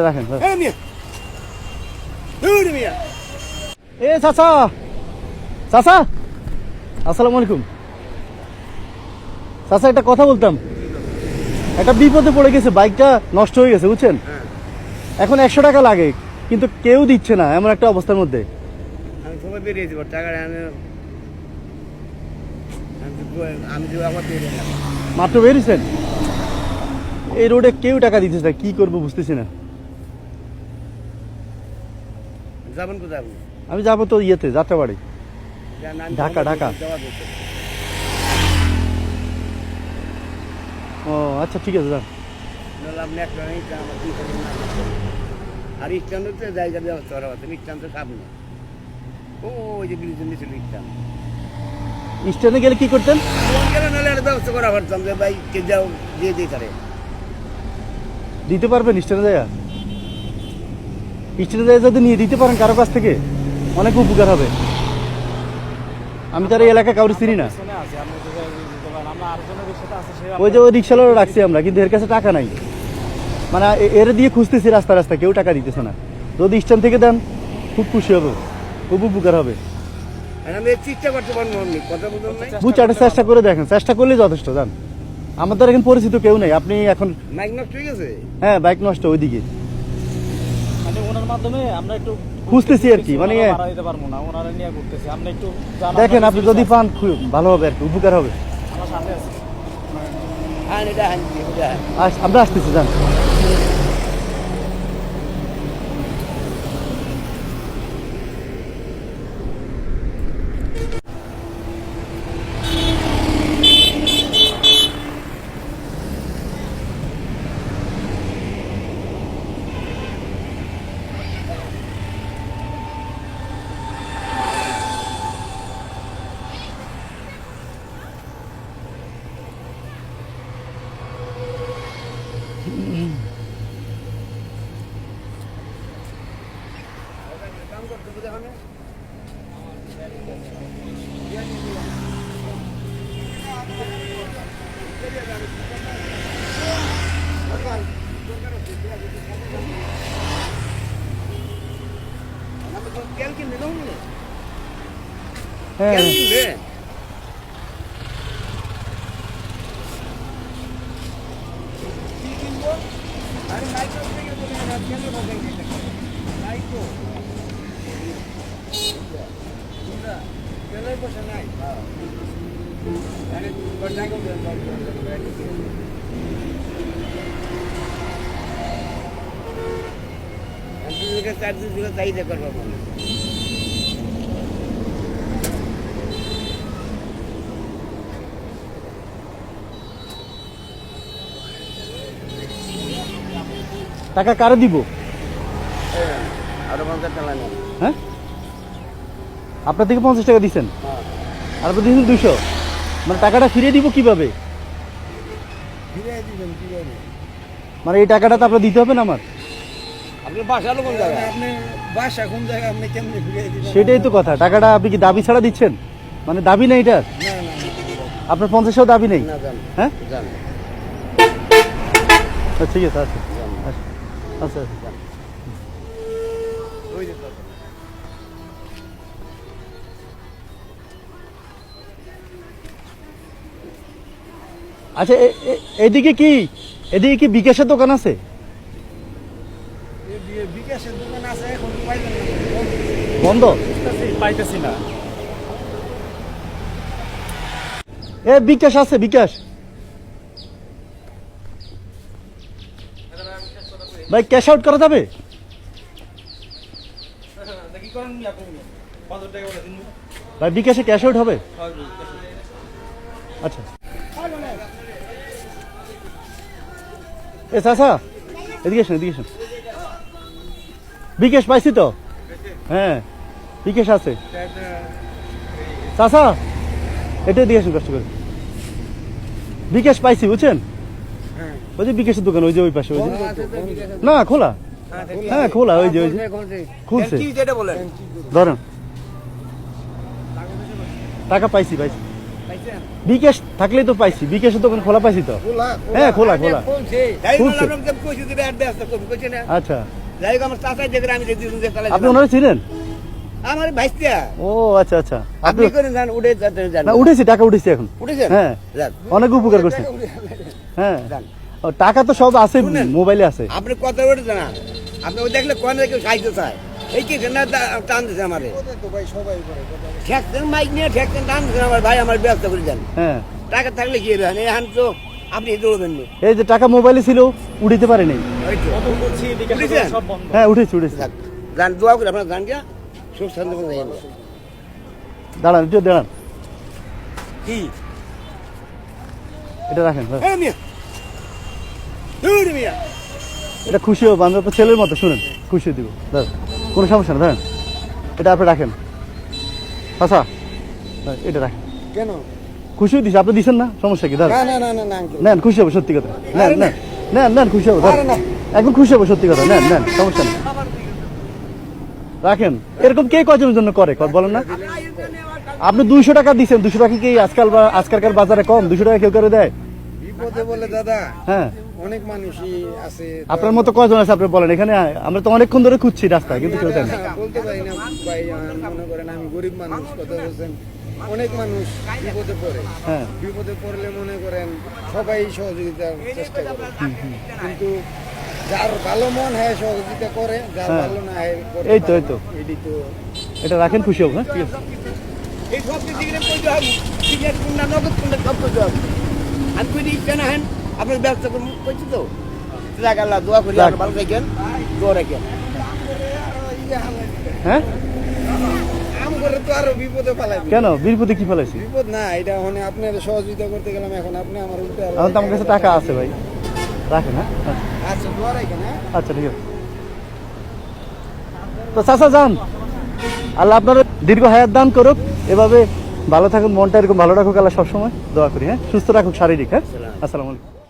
রাখেন হ্যাঁ। এই মিয়া দূর মিয়া। এ চাচা। চাচা। আসসালামু আলাইকুম। চাচা একটা কথা বলতাম। একটা বিপদে পড়ে গেছে বাইকটা নষ্ট হয়ে গেছে বুঝছেন? এখন একশো টাকা লাগে কিন্তু কেউ দিচ্ছে না এমন একটা অবস্থার মধ্যে। আমি সময় দিব টাকাটা আমি মাত্র বেরিয়েছেন? এই রোডে কেউ টাকা দিতেছে না কি করব বুঝতেছি না। যাবেন কোথায় আপনি আমি যাব তো ইয়েতে যাত্রাবাড়ি। ঢাকা, ঢাকা। ও আচ্ছা ঠিক আছে যান। আপনি একটা আর ব্যবস্থা করা তো সামনে ও ওই যে গেলে কি করতেন? গেলে নাহলে একটা ব্যবস্থা করা পারতাম যে ভাই কে যাও দিয়ে দিতে পারবেন স্ট্যান্ডে যায় যদি নিয়ে দিতে পারেন কারও কাছ থেকে অনেক উপকার হবে। আমি তার এই এলাকা কাউরি চিনি না। ওই যে ওই রিক্সাওয়ালা রাখছি আমরা কিন্তু এর কাছে টাকা নাই। মানে এর দিয়ে খুঁজতেছি রাস্তা রাস্তা কেউ টাকা দিতেছে না। যদি স্ট্যান্ড থেকে দেন খুব খুশি হবে খুব উপকার হবে। চেষ্টা করে দেখেন চেষ্টা করলেই যথেষ্ট জান। আমাদের এখন পরিচিত কেউ নেই আপনি এখন মাইক নষ্ট হয়ে গেছে? হ্যাঁ বাইক নষ্ট ওইদিকে। ওনার মাধ্যমে আমরা একটু খুঁজতেছি আর কি, মানে- পারব না ওনারা নিয়ে ঘুরতেছি আপনি একটু দেখেন আপনি যদি পান খুব ভালো হবে আর কি উপকার হবে সাথে আছে হ্যাঁ হ্যাঁ হ্যাঁ আমরা আসতেছি জান তেল কিনবে না? হ্যাঁ কিনবে? আরে মাইক্রো থেকে বলে না, বাজার কিনতে হবে। মাইক্রো। চাহিদা করব বলে। টাকা কারে দিব আরও পঞ্চাশ টাকা হ্যাঁ আপনার থেকে পঞ্চাশ টাকা দিচ্ছেন আর আপনি দিচ্ছেন দুশো মানে টাকাটা ফিরিয়ে দিব কীভাবে? মানে এই টাকাটা তো আপনার দিতে হবে না আমার। আপনার বাসা হলো কোন জায়গায়? আপনি বাসা কোন জায়গায় আপনি কেমনে ফিরে দিবেন? সেটাই তো কথা। টাকাটা আপনি কি দাবি ছাড়া দিচ্ছেন? মানে দাবি নেই এটার? না না আপনার পঞ্চাশেও দাবি নেই? হ্যাঁ? আচ্ছা, ঠিক আছে আচ্ছা জান আচ্ছা আচ্ছা আচ্ছা এদিকে কি? এদিকে কি বিকাশের দোকান আছে? বিকাশের দোকান আছে এখন বন্ধ? পাইতেছি না। এ বিকাশ আছে বিকাশ। ভাই ক্যাশ আউট করা যাবে? ভাই বিকাশে ক্যাশ আউট হবে? আচ্ছা। এ, চাচা, এদিকে আসুন এদিকে আসুন। বিকাশ, পাইছি তো? হ্যাঁ বিকাশ আছে। চাচা, এটা দিয়ে আসুন কষ্ট করে। বিকাশ, পাইছি, বুঝছেন? ওই যে বিকাশের দোকান, ওই যে ওই পাশে, ওই যে। না, খোলা। হ্যাঁ খোলা, ওই যে ওই যে। খুলছে। ধরেন। টাকা পাইছি পাইছি। বিকাশ থাকলেই তো পাইছি। বিকাশের দোকান খোলা পাইছি তো? হ্যাঁ খোলা খোলা। তো না। আচ্ছা। আপনি ওনারা ছিলেন আমার ভাইস্তিয়া। ও আচ্ছা আচ্ছা। আপনি করে যান উঠে যান না উঠেছি টাকা উঠেছি এখন। উঠেছেন? হ্যাঁ। অনেক উপকার করছে হ্যাঁ। টাকা তো সব আছে। মোবাইলে আছে। আপনি কত উঠে জানা আপনি ওই দেখলে কোন কেউ সাহায্য চায়। এই কি না টান দিছে আমারে? মাইক নিয়ে ঠেকছেন টান দিছেন আমার ভাই আমার ব্যবস্থা করে দেন। হ্যাঁ। টাকা থাকলে কি হবে? এই তো আপনি দৌড়বেন না। এই যে টাকা মোবাইলে ছিল উঠিতে পারি নাই ওই তো। কত করছি বিকাশ বুঝেছেন? সব বন্ধ। হ্যাঁ উঠেছি উঠেছি যাক, দোয়া করে আপনার যান গিয়া সুখ শান্তি করে দাঁড়ান একটু দাঁড়ান। কি? এটা রাখেন হ্যাঁ। এটা খুশি হব আমি আপনার ছেলের মতো শুনেন। খুশি দিব। দাঁড়ান। কোনো সমস্যা না দাঁড়ান এটা আপনি রাখেন। আচ্ছা। এটা রাখেন। কেন? খুশি দিছে আপনি দিছেন না? সমস্যা কি? দাঁড়ান না না না না না uncle। নেন খুশি হব সত্যি কথা। নেন না। নেন। নেন নেন খুশি হব। একদম খুশি হব সত্যি কথা। নেন নেন সমস্যা নেই। রাখেন। এরকম কে কজনের জন্য করে? বলেন না। আপনি দুইশো টাকা দিচ্ছেন দুশো টাকা কি আজকাল আজকালকার বাজারে কম? দুশো টাকা কেউ করে দেয়? বিপদে বলে দাদা। হ্যাঁ। অনেক মানুষই আছে। আপনার মতো কজন আছে আপনি বলেন এখানে আমরা তো অনেকক্ষণ ধরে খুঁজছি রাস্তায় কিন্তু কেউ হ্যাঁ, বলতে পারি না ভাই মনে করেন আমি গরিব মানুষ কথা বলছেন। অনেক মানুষ বিপদে পড়ে। হ্যাঁ। বিপদে পড়লে মনে করেন সবাই সহযোগিতার চেষ্টা করে। কিন্তু যার ভালো মন হয় সহযোগিতা করে যার। ভালো না হয় এই তো, এই তো। এটি তো এটা রাখেন খুশি হব হ্যাঁ ঠিক আছে। এই সব নগদ কোনটা সব আমি কই দিই কেন হেন আপনার ব্যবস্থা করুন কইছি তো। যাক আল্লাহ দোয়া করি। আর ভালো থাকেন দোয়া রাখেন। হ্যাঁ? আম করে তো আরও বিপদে ফেলাই কেন? কি ফেলাইছি বিপদ না এটা মানে আপনার সহযোগিতা করতে গেলাম এখন আপনি আমার উল্টে এখন তো আমার কাছে টাকা আছে ভাই। রাখেন হ্যাঁ? আচ্ছা। আচ্ছা দোয়া রাখেন হ্যাঁ? আচ্ছা ঠিক আছে। তো চাচা যান। আল্লাহ আপনার দীর্ঘ হায়াত দান করুক এভাবে ভালো থাকুন মনটা এরকম ভালো রাখুক আল্লাহ সবসময় দোয়া করি হ্যাঁ? সুস্থ রাখুক শারীরিক হ্যাঁ? আসসালামু আলাইকুম।